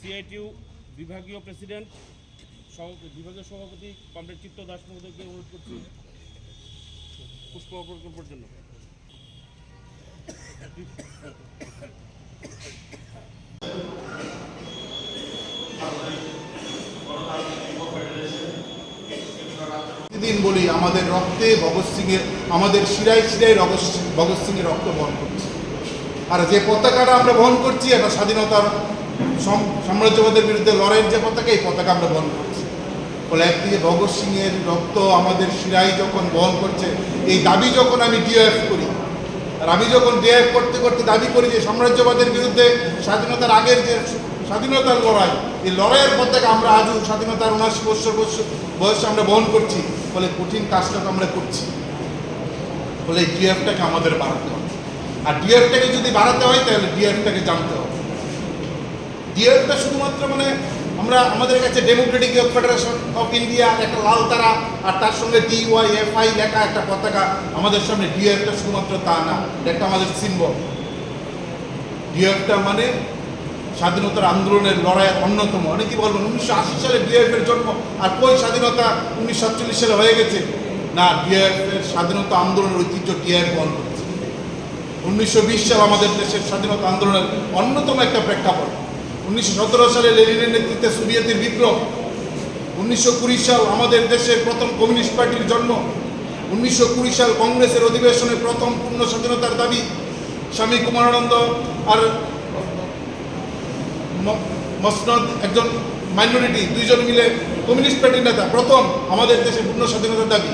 CITU বিভাগীয় president বিভাগীয় সভাপতি কমরেড চিত্ত দাস মহোদয়কে অনুরোধ করছি পুষ্প জন্য। বলি, আমাদের রক্তে ভগৎ সিংয়ের আমাদের শিরায় শিরায় ভগৎ সিংয়ের রক্ত বহন করছি। আর যে পতাকাটা আমরা বহন করছি এটা স্বাধীনতার সাম্রাজ্যবাদের বিরুদ্ধে লড়াইয়ের যে পতাকা, এই পতাকা আমরা বহন করছি। ফলে একদিকে ভগৎ সিংয়ের রক্ত আমাদের শিরায় যখন বহন করছে, এই দাবি যখন আমি ডিএফ করি, আর আমি যখন ডিএফ করতে করতে দাবি করি যে সাম্রাজ্যবাদের বিরুদ্ধে স্বাধীনতার আগের যে স্বাধীনতার লড়াই, এই লড়াইয়ের পতাকা আমরা আজও স্বাধীনতার উনাশি বছর বছর বয়সে আমরা বহন করছি, ফলে কঠিন কাজটা তো আমরা করছি। ফলে ডিএফটাকে আমাদের বাড়াতে হবে। আর ডিএফটাকে যদি বাড়াতে হয়, তাহলে ডিএফটাকে জানতে হবে। ডিএফটা শুধুমাত্র মানে আমরা আমাদের কাছে ডেমোক্রেটিক ফেডারেশন অফ ইন্ডিয়া একটা লাল তারা, আর তার সঙ্গে ডিওয়াই এফআই লেখা একটা পতাকা আমাদের সামনে। ডিএফটা শুধুমাত্র তা না একটা আমাদের সিম্বল ডিএফটা মানে স্বাধীনতার আন্দোলনের লড়াইয়ের অন্যতম। অনেকেই বলবেন, উনিশশো আশি সালে ডিএফ এর জন্ম, আর কই স্বাধীনতা উনিশশো সাতচল্লিশ সালে হয়ে গেছে? না ডিএফ এর স্বাধীনতা আন্দোলনের ঐতিহ্য ডিএফ বহন উনিশশো বিশ সাল আমাদের দেশের স্বাধীনতা আন্দোলনের অন্যতম একটা প্রেক্ষাপট। উনিশশো সতেরো সালে লেনিনের নেতৃত্বে সোভিয়েতের বিপ্লব। উনিশশো কুড়ি সাল আমাদের দেশের প্রথম কমিউনিস্ট পার্টির জন্ম। উনিশশো কুড়ি সাল কংগ্রেসের অধিবেশনে প্রথম পূর্ণ স্বাধীনতার দাবি, স্বামী কুমারানন্দ আর মসনদ একজন মাইনরিটি দুইজন মিলে কমিউনিস্ট পার্টির নেতা, প্রথম আমাদের দেশে পূর্ণ স্বাধীনতার দাবি।